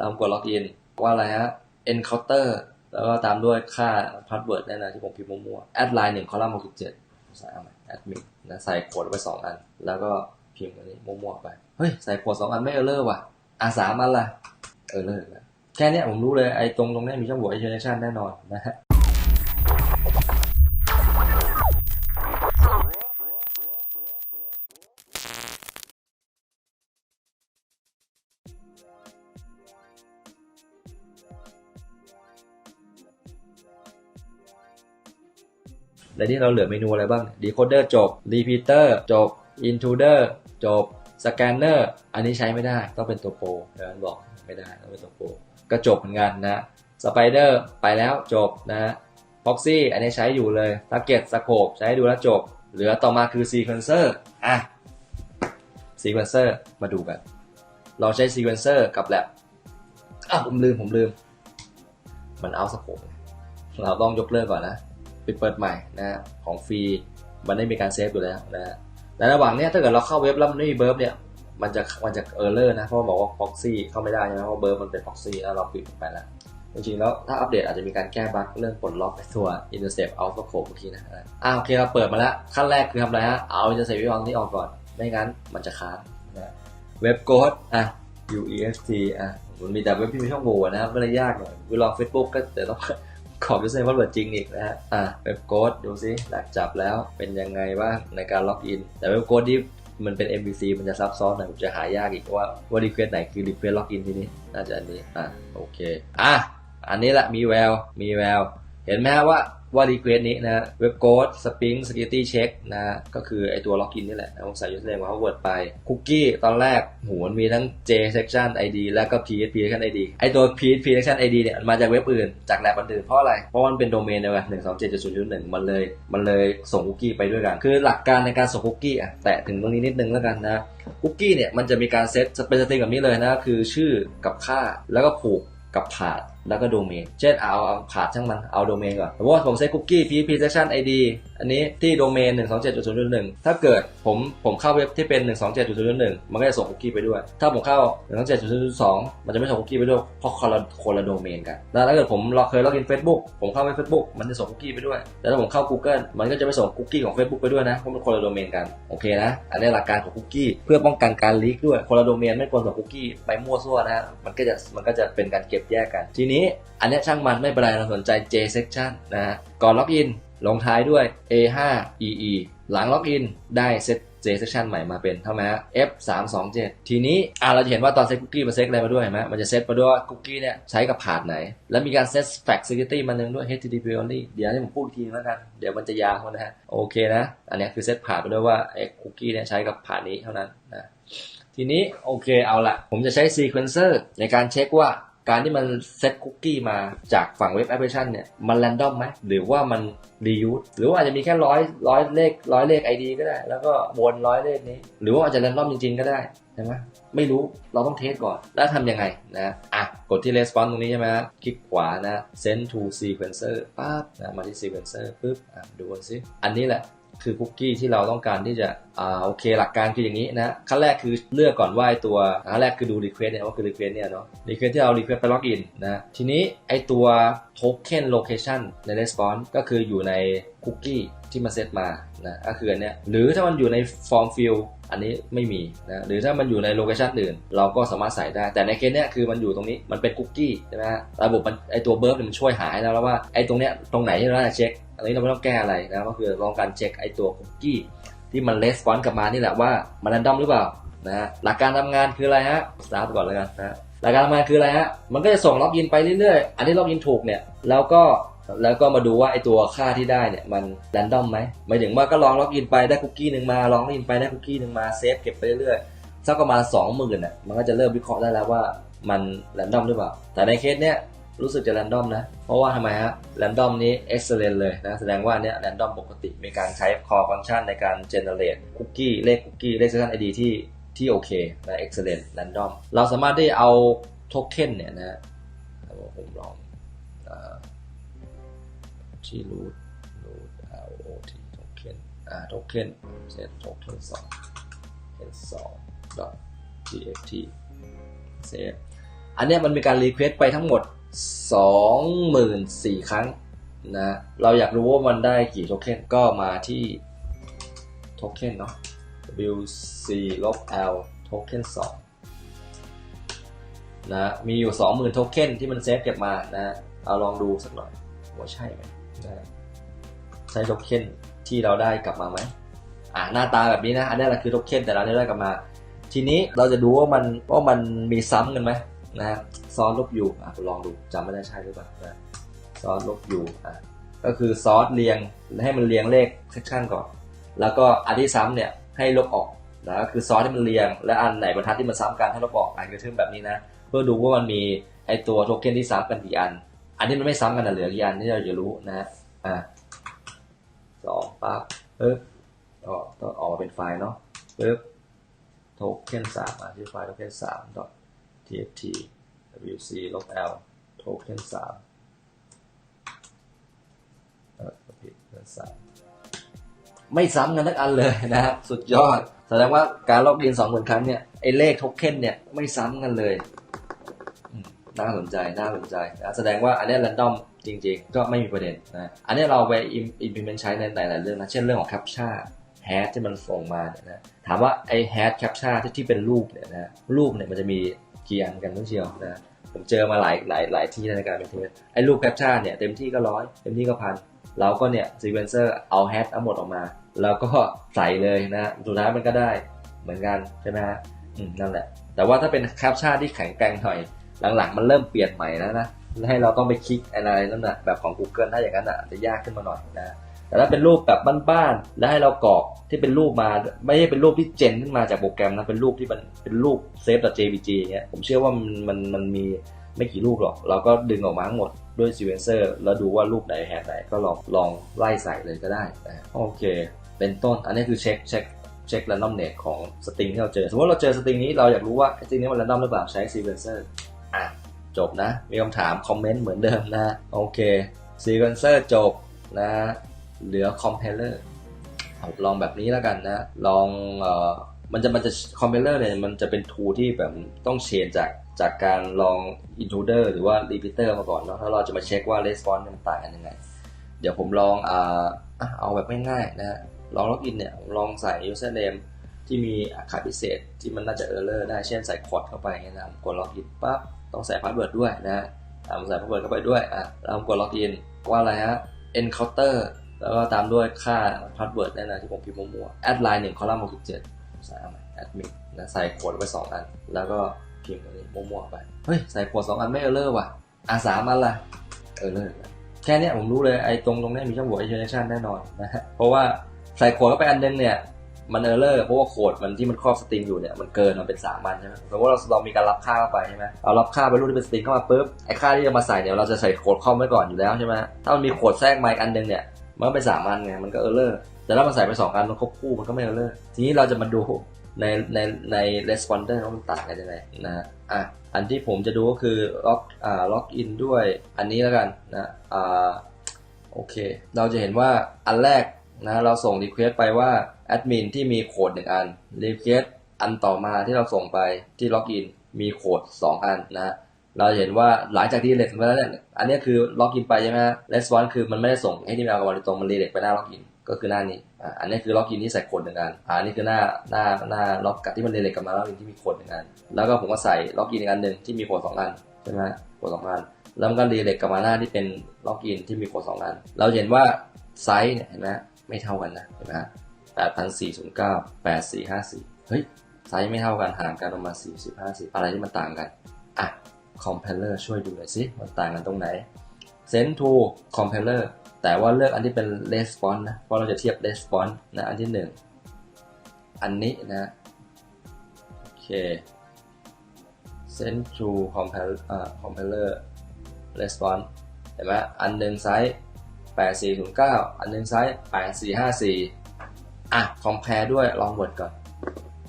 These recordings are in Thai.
แล้วผมกดล็อกอินว่าอะไรฮะ encounter แล้วก็ตามด้วยค่าพาสเวิร์ดแน่นอนที่ผมพิมพ์มั่วๆ Add Line หนึ่งคอลัมน์หกสิบเจ็ดใส่เอาใหม่แอดมินนะใส่โค้ดไว้สองอัน แล้วก็พิมพ์อันนี้มั่วๆไป เฮ้ย ใส่โค้ดสองอันไม่เออเลอร์ว่ะอะสามอันละเออเลอร์แล้วแค่นี้ผมรู้เลยไอ้ตรงตรงนี้มีช่องโหว่ iteration แน่นอนนะฮะ แล้วนี่เราเหลือเมนูอะไรบ้าง decoder จบ repeater จบ intruder จบ scanner อันนี้ใช้ไม่ได้ต้องเป็นตัวโปรเดี๋ยวมันบอกไม่ได้ต้องเป็นตัวโปรก็จบเหมือนกันนะ spider ไปแล้วจบนะ proxy อันนี้ใช้อยู่เลย target scope ใช้ดูแล้วจบ เหลือต่อมาคือ sequencer อะ sequencer มาดูกัน เราใช้ sequencer กับ lab อะผมลืมผมลืม มันเอาสโคปเราต้องยกเลิกก่อนนะ ไปเปิดใหม่นะฮะของฟรีมันได้มีการเซฟอยู่แล้วนะฮะในระหว่างเนี้ยถ้าเกิดเราเข้าเว็บแล้วมันไม่มีเบิร์บเนี่ยมันจะมันจะเออร์เลอร์นะเพราะว่าบอกว่า proxy เข้าไม่ได้ใช่ไหมเพราะเบิร์บมันเป็น proxy แล้วเราปิดไปแล้วจริงๆแล้วถ้าอัปเดตอาจจะมีการแก้บั๊กเรื่องปลดล็อกไอ้ตัว intercept out of scope เมื่อกี้นะอ่าโอเคเราเปิดมาแล้วขั้นแรกคือทำอะไรฮะเอา intercept ไว้วางที่ออกก่อน ไม่งั้นมันจะค้างนะเว็บโค้ดอะ UEFT อะมันมีแต่เว็บที่มีช่องโหว่นะครับก็เลยยากหน่อยเวลา Facebook ก็เดี๋ยวต้อง ขอบยูเซอร์พาสเวิร์ดจริงอีกนะฮะ อะเว็บโค้ดดูซิหลักจับแล้วเป็นยังไงบ้างในการล็อกอิน แต่เว็บโค้ดที่มันเป็น MVC มันจะซับซ้อนหน่อยผมจะหายากอีกว่าว่ารีเควสไหนคือรีเควสล็อกอินที่นี่น่าจะอันนี้ อะโอเค อะอันนี้แหละมีแววมีแวว เห็นไหมฮะ ว่าว่า request นี้นะเว็บโค้ด Spring Security Check นะก็คือไอตัว login นี่แหละผมใส่ username กับ password ไปคุกกี้ตอนแรกโหมันมีทั้ง J section ID แล้วก็ PHP section ID ไอตัว PHP section ID เนี่ยมันมาจากเว็บอื่น จากแลบอันอื่นเพราะอะไร เพราะมันเป็นโดเมนเดียวกัน1 2 7 0 0 1มันเลยมันเลยส่งคุกกี้ไปด้วยกัน คือหลักการในการส่งคุกกี้อะแตะถึงตรงนี้นิดนึงแล้วกันนะคุกกี้เนี่ยมันจะมีการเซตเป็นสตริงแบบนี้เลยนะคือชื่อกับค่าแล้วก็ผูกกับผาด แล้วก็โดเมน เช่นเอาเอาผาดช่างมัน เอาโดเมนก่อนสมมติว่าผมใช้คุกกี้ php session id อันนี้ที่โดเมน 127.0.1 ถ้าเกิดผมผมเข้าเว็บที่เป็น 127.0.1 มันก็จะส่งคุกกี้ไปด้วย ถ้าผมเข้า 127.0.2 มันจะไม่ส่งคุกกี้ไปด้วย เพราะคนละคนละโดเมนกัน แล้วถ้าเกิดผมเราเคยล็อกอิน Facebook ผมเข้าไป Facebook มันจะส่งคุกกี้ไปด้วย แต่ถ้าผมเข้า Google มันก็จะไม่ส่งคุกกี้ของ Facebook ไปด้วยนะ เพราะมันคนละโดเมนกัน โอเคนะ อันนี้หลักการของคุกกี้เพื่อป้องกันการลีกด้วย คนละโดเมนไม่ควรส่งคุกกี้ไปมั่วซั่วนะ มันก็จะมันก็จะเป็นการเก็บแยกกันทีนี้ อันนี้ช่างมันไม่เป็นไรเราสนใจ J section นะฮะก่อนล็อกอินลงท้ายด้วย A5 EE หลังล็อกอินได้เซต J section ใหม่มาเป็นเท่าไหร่ฮะ F 3 2 7ทีนี้อ่าเราจะเห็นว่าตอนเซตคุกกี้มันเซตอะไรมาด้วยเห็นไหมมันจะเซตมาด้วยว่าคุกกี้เนี่ยใช้กับผาดไหน แล้วมีการเซต fact security มาหนึ่งด้วย HTTP only เดี๋ยวให้ผมพูดอีกทีแล้วกัน เดี๋ยวมันจะยาวนะฮะ โอเคนะ อันนี้คือเซตผาดไปด้วยว่าไอ้คุกกี้เนี่ยใช้กับผาดนี้เท่านั้นนะทีนี้โอเคเอาละผมจะใช้ sequencer ในการเช็คว่า การที่มันเซตคุกกี้มาจากฝั่งเว็บแอปพลิเคชันเนี่ย มันแรนดอมไหมหรือว่ามัน reuse หรือว่าอาจจะมีแค่ร้อยร้อยเลขร้อยเลข ID ก็ได้ แล้วก็วนร้อยเลขนี้ หรือว่าอาจจะแรนดอมจริงๆ ก็ได้ใช่ไหมไม่รู้เราต้องเทสก่อน แล้วทำยังไงนะอะกดที่ response ตรงนี้ใช่ไหมครับคลิกขวานะ send to sequencer ปั๊บนะมาที่ sequencer ปุ๊บอะดูกันซิ อันนี้แหละ คือคุกกี้ที่เราต้องการที่จะอ่าโอเคหลักการคืออย่างนี้นะขั้นแรกคือเลือกก่อนว่าไอตัวขั้นแรกคือดูรีเควสเนี่ยว่าคือรีเควสเนี่ยเนาะรีเควสที่เรารีเควสไปล็อกอินนะทีนี้ไอตัวโทเค็นโลเคชันใน response ก็คืออยู่ในคุกกี้ที่มาเซตมานะก็คืออันเนี้ยหรือถ้ามันอยู่ในฟอร์มฟิลด อันนี้ไม่มีนะหรือถ้ามันอยู่ในโลเคชันอื่น เราก็สามารถใส่ได้ แต่ในเคสเนี้ยคือมันอยู่ตรงนี้มันเป็นคุกกี้ใช่ไหมฮะระบบมันไอตัวเบิร์เนี่ยมันช่วยหาให้แล้วแล้วว่าไอตรงเนี้ยตรงไหนที่เราจะเช็ค อันนี้เราไม่ต้องแก้อะไรนะก็คือลองการเช็คไอตัวคุกกี้ที่มันレスปอนกลับมานี่แหละว่ามันรันดอมหรือเปล่านะฮะหลักการทำงานคืออะไรฮะสตาร์ทก่อนเลยกันนะหลักการทำงานคืออะไรฮะมันก็จะส่งล็อกอินไปเรื่อยๆอันที่ล็อกอินถูกเนี่ยแล้วก็ แล้วก็มาดูว่าไอตัวค่าที่ได้เนี่ยมันแรนดอมไหมหมายถึงว่าก็ลองล็อกอินไปได้คุกกี้หนึ่งมาลองล็อกอินไปได้คุกกี้หนึ่งมาเซฟเก็บไปเรื่อยๆสักประมาณสองหมื่นอะมันก็จะเริ่มวิเคราะห์ได้แล้วว่ามันแรนดอมหรือเปล่า แต่ในเคสเนี้ยรู้สึกจะ r รนดอมนะ เพราะว่าทำไมฮะ r รนดอมนี้ excellent เลยนะ แสดงว่าเนี้ย r รนดอมปกติ มีการใช้ core function ในการ generate คุกกี้เลขคุกกี้เลข session id ที่ที่โอเคนะ excellent random เราสามารถได้เอาโทเค็นเนี่ยนะผมลอง ที่ root root root token อ่า token set token 2 token 2 dot txt save อันเนี้ยมันมีการรีเควสไปทั้งหมด 24,000 ครั้งนะเราอยากรู้ว่ามันได้กี่โทเค็นก็มาที่โทเค็นเนาะ WC ลบ L โทเค็น2นะมีอยู่ 20,000 โทเค็นที่มันเซฟเก็บมานะเอาลองดูสักหน่อยว่าใช่ไหม ใช่โทเค็นที่เราได้กลับมาไหมอ่าหน้าตาแบบนี้นะ อันนี้แหละคือโทเค็นแต่เราได้กลับมา ทีนี้เราจะดูว่ามันว่ามันมีซ้ำกันไหมนะซอสลบอยู่อะลองดูจำไม่ได้ใช่หรือเปล่านะซอสลบอยู่อะก็คือซอสเรียงให้มันเรียงเลขเซกชันก่อน แล้วก็อันที่ซ้ำเนี่ยให้ลบออกนะก็คือซอสที่มันเรียง และอันไหนบรรทัดที่มันซ้ำกันให้ลบออกอันกระทึมแบบนี้นะ เพื่อดูว่ามันมีไอตัวโทเค็นที่ซ้ำกันกี่อัน อันที่มันไม่ซ้ำกันนะเหลือกี่อันที่เราจะรู้นะอะสองปั๊บปึ๊บก็ต้องออกมาเป็นไฟล์เนาะปึ๊บโทเค็นสามอะที่ไฟล์โทเค็นสาม tft wc log l โทเค็นสามเออผิดเค็นสามไม่ซ้ำกันทั้งอันเลยนะครับ สุดยอด แสดงว่าการล็อกอินสองหมื่นครั้งเนี่ยไอ้เลขโทเค็นเนี่ยไม่ซ้ำกันเลย น่าสนใจน่าสนใจนะแสดงว่าอันนี้แรนดอมจริงๆ ก็ไม่มีประเด็นนะอันนี้เราไป implement ใช้ในหลายๆเรื่องนะ เช่นเรื่องของ captcha แฮชที่มันส่งมาเนี่ยนะถามว่าไอแฮชแคปชั่นที่ที่เป็นรูปเนี่ยนะรูปเนี่ยมันจะมีกี่อันกันทั้งเชียวนะผมเจอมาหลายหลายหลายที่ในการเป็นเทสไอรูปแคปชั่นเนี่ยเต็มที่ก็ร้อยเต็มที่ก็พันเราก็เนี่ยซีเวนเซอร์เอาแฮชทั้งหมดออกมา แล้วก็ใส่เลยนะสุดท้ายมันก็ได้เหมือนกันใช่ไหมฮะนั่นแหละ แต่ว่าถ้าเป็นแคปชั่นที่แข็งแกร่งหน่อย หลังๆมันเริ่มเปลี่ยนใหม่แล้วนะให้เราต้องไปคลิกอะไรนั่นนะแบบของ Google ถ้าอย่างนั้นอะจะยากขึ้นมาหน่อยนะแต่ถ้าเป็นรูปแบบบ้านๆแล้วให้เรากรอกที่เป็นรูปมา ไม่ใช่เป็นรูปที่เจนขึ้นมาจากโปรแกรมนะเป็นรูปที่มันเป็นรูปเซฟจาก .jpg เงี้ยผมเชื่อว่ามันมันมันมีไม่กี่รูปหรอก เราก็ดึงออกมาทั้งหมดด้วยซีเวนเซอร์แล้วดูว่ารูปไหนแฮชไหนก็ลองลองไล่ใส่เลยก็ได้นะโอเค เป็นต้นอันนี้คือเช็คเช็คเช็คแรนดอมเนตของสตริงที่เราเจอ สมมติเราเจอสตริงนี้เราอยากรู้ว่าสตริงนี้มันแรนดอมหรือเปล่าใช้ซีเวนเซอร์ อะจบนะ มีคำถามคอมเมนต์เหมือนเดิมนะโอเคซีเวนเซอร์จบนะ เหลือ compiler เอาลองแบบนี้แล้วกันนะ ลองเอ่อมันจะมันจะ compiler เนี่ยมันจะเป็น tool ที่แบบต้องเชนจากจากการลอง intruder หรือว่า repeater มาก่อนเนาะถ้าเราจะมาเช็คว่า response มันต่างกันยังไง เดี๋ยวผมลองอ่าอะเอาแบบง่ายๆนะลอง login เนี่ยลองใส่ username ที่มีอาคาพิเศษที่มันน่าจะ error ได้เช่นใส่ code เข้าไปเงี้ยนะผมกด login ปั๊บ ต้องใส่ password ด้วยนะอะผมใส่ password เข้าไปด้วยอะแล้วผมกด login ว่าอะไรฮะ encounter แล้วก็ตามด้วยค่าพาสเวิร์ดแน่นอนที่ผมพิมพ์มั่วๆแอดไลน์หนึ่งคอลัมน์หกสิบเจ็ดใส่เอาใหม่แอดมินนะใส่โค้ดไว้สองอัน แล้วก็พิมพ์ตัวนี้มั่วๆไป เฮ้ย ใส่โค้ดสองอันไม่เออเลอร์ว่ะอาสามอันละเออเลอร์แค่นี้ผมรู้เลยไอ้ตรงตรงนี้มีช่องโหว่ iteration แน่นอนนะฮะเพราะว่าใส่โค้ดเข้าไปอันนึงเนี่ย มันเออร์เลอร์เพราะว่าโคดมันที่มันครอบสตริงอยู่เนี่ยมันเกินมันเป็นสามันใช่ไหมสมมติว่าเราเรามีการรับค่าเข้าไปใช่ไหมเรารับค่าไปรูปที่เป็นสตริงเข้ามาปุ๊บไอ้ค่าที่จะมาใส่เนี่ยเราจะใส่โค้ดคอมไว้ก่อนอยู่แล้วใช่ไหมถ้ามันมีโคดแทรกมาอีกอันนึงเนี่ยมันก็เป็นสามันไงมันก็เออร์เลอร์แต่ถ้ามันใส่ไปสองอันมันครบคู่มันก็ไม่เออร์เลอร์ทีนี้เราจะมาดูในในใน responder ว่ามันต่างกันยังไงนะอะอันที่ผมจะดูก็คือล็อกอ่าล็อกอินด้วยอันนี้แล้วกันนะอ่าโอเค เราจะเห็นว่าอันแรกนะเราส่ง request ไปว่า แอดมินที่มีโค้ดหนึ่งอัน request อันต่อมาที่เราส่งไปที่ล็อกอินมีโค้ดสองอันนะ เราเห็นว่าหลังจากที่เล็กไปแล้วเนี่ยอันนี้คือล็อกอินไปใช่ไหมฮะ response คือมันไม่ได้ส่งให้ที่มากับวันตรงมันรีเล็กไปหน้าล็อกอินก็คือหน้านี้อ่าอันนี้คือล็อกอินที่ใส่โค้ดหนึ่งอันอ่านี่คือหน้าหน้าหน้าล็อกกับที่มันรีเล็กกับมาล็อกอินที่มีโค้ดหนึ่งอันแล้วก็ผมก็ใส่ล็อกอินอีกอันหนึ่งที่มีโค้ดสองอันใช่ไหมโค้ดสองอันแล้วมันก็รีเล็กกับมาหน้าที่เป็นล็อกอินที่มีโค้ดสองอันเราเห็นว่าไซส์เนี่ยเห็นไหมไม่เท่ากันนะเห็นไหม แปดพันสี่ศูนย์เก้าแปดสี่ห้าสี่เฮ้ย ไซส์ไม่เท่ากันห่างกันประมาณสี่สิบห้าสิบอะไรที่มันต่างกัน อะ compiler ช่วยดูหน่อยสิมันต่างกันตรงไหน send to compiler แต่ว่าเลือกอันที่เป็น response นะ เพราะเราจะเทียบ response นะอันที่หนึ่งอันนี้นะ โอเค send to compiler อ่า compiler response เห็นไหมอันหนึ่งไซส์8409 อันหนึ่งไซส์8454 อะ compare ด้วยลอง word ก่อน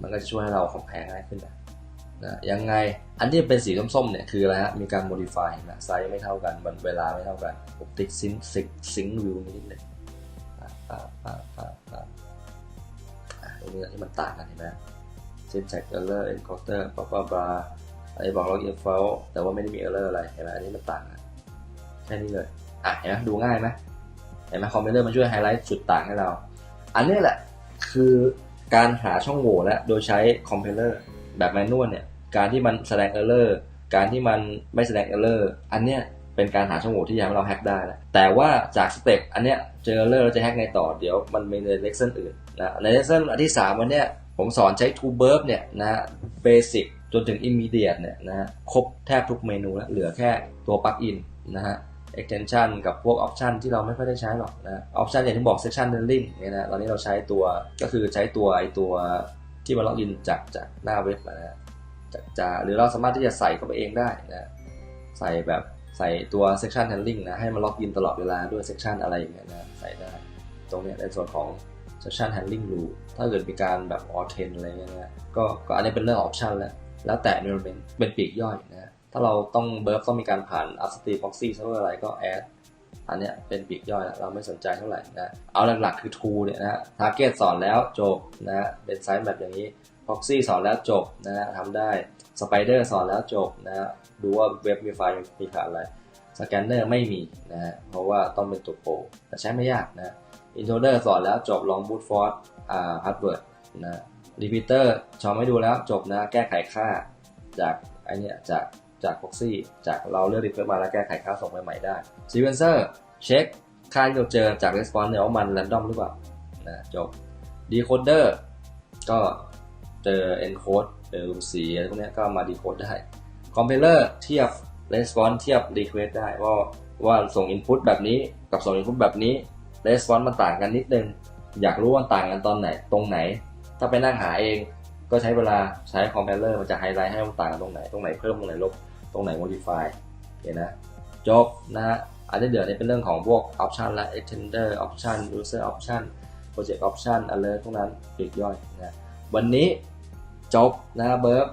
มันก็จะช่วยให้เรา compare ง่ายขึ้นนะนะยังไง อันที่เป็นสีส้มๆเนี่ยคืออะไรฮะ มีการ modify นะไซส์ไม่เท่ากันวันเวลาไม่เท่ากันผมติ๊กซิงซิงซิงวิวนิดหนึงอ่าอ่าอ่าอ่าอ่าอ่าตรงนี้ที่มันต่างกันเห็นไหม syntax error encoder blah blah blah อันนี้บอก login fault แต่ว่าไม่ได้มี error อะไรเห็นไหมอันนี้มันต่างกันแค่นี้เลย อะเห็นไหมดูง่ายไหมเห็นไหมคอมพิวเตอร์มันช่วยไฮไลท์จุดต่างให้เรา อันนี้แหละคือการหาช่องโหว่และโดยใช้คอมเพิวเตอร์แบบแมนนวลเนี่ยการที่มันแสดง error การที่มันไม่แสดง error อันเนี้ยเป็นการหาช่องโหว่ที่ทำให้เราแฮ็กได้แล้วแต่ว่าจากสเต็ปอันเนี้ยเจอ error เราจะแฮ็กไงต่อเดี๋ยวมันมีในเลคชั่นอื่นนะในเลคชั่นอันที่3วันเนี้ยผมสอนใช้ to verb เนี่ยนะเบสิกจนถึง immediate เนี่ยนะครบแทบทุกเมนูแล้วเหลือแค่ตัว plugin นะฮะ extension กับพวก option ที่เราไม่ค่อยได้ใช้หรอกนะ option อย่างที่บอก section handling เนี่ยนะตอนนี้เราใช้ตัวก็คือใช้ตัวไอตัวที่มันล็อกอินจากจากหน้าเว็บนะจากจาหรือเราสามารถที่จะใส่เข้าไปเองได้นะใส่แบบใส่ตัว section handling นะให้มันล็อกอินตลอดเวลาด้วย section อะไรอย่างเงี้ยนะใส่ได้ ตรงเนี้ยในส่วนของ section handling rule ถ้าเกิดมีการแบบ authent อะไรเงี้ยนะก็ก็อันนี้เป็นเรื่อง option แล้วแล้วแต่ environment เป็นปีกย่อยนะ ถ้าเราต้องเบิร์ฟต้องมีการผ่าน upstream proxy เท่าอะไรก็ add อันเนี้ยเป็นปีกย่อยเราไม่สนใจเท่าไหร่นะเอาหลักๆคือ tool เนี่ยนะ target สอนแล้วจบนะเป็นไซส์แบบอย่างนี้ proxy สอนแล้วจบนะทำได้ spider สอนแล้วจบนะดูว่าเว็บมีไฟล์มีขาดอะไร scanner ไม่มีนะเพราะว่าต้องเป็นตัวโปรแต่ใช้ไม่ยากนะ intruder สอนแล้วจบลอง boot force อ่า hardware นะ repeater ชอไม่ดูแล้วจบนะแก้ไขค่าจากไอเนี้ยจาก จาก proxy จากเราเลือก request มาแล้วแก้ไขค่าส่งไปใหม่ได้ sequencer เช็คค่าที่เราเจอจาก response เนี่ยว่ามัน random หรือเปล่านะจบ decoder ก็เจอ encode เจอรูสีอะไรพวกนี้ก็มา decode ได้ compiler เทียบ response เทียบ request ได้ว่าว่าส่ง input แบบนี้กับส่ง input แบบนี้ response มันต่างกันนิดนึง อยากรู้ว่าต่างกันตอนไหนตรงไหน ถ้าไปนั่งหาเองก็ใช้เวลาใช้ compiler มันจะไฮไลท์ให้มันต่างกันตรงไหน ตรงไหนเพิ่มตรงไหนลบ ตรงไหน modify เห็นนะจบนะฮะอันที่เหลือเนี่ยเป็นเรื่องของพวก option และ extender option user option project option อะไรพวกนั้นปลีกย่อยนะวันนี้จบนะเบิร์ก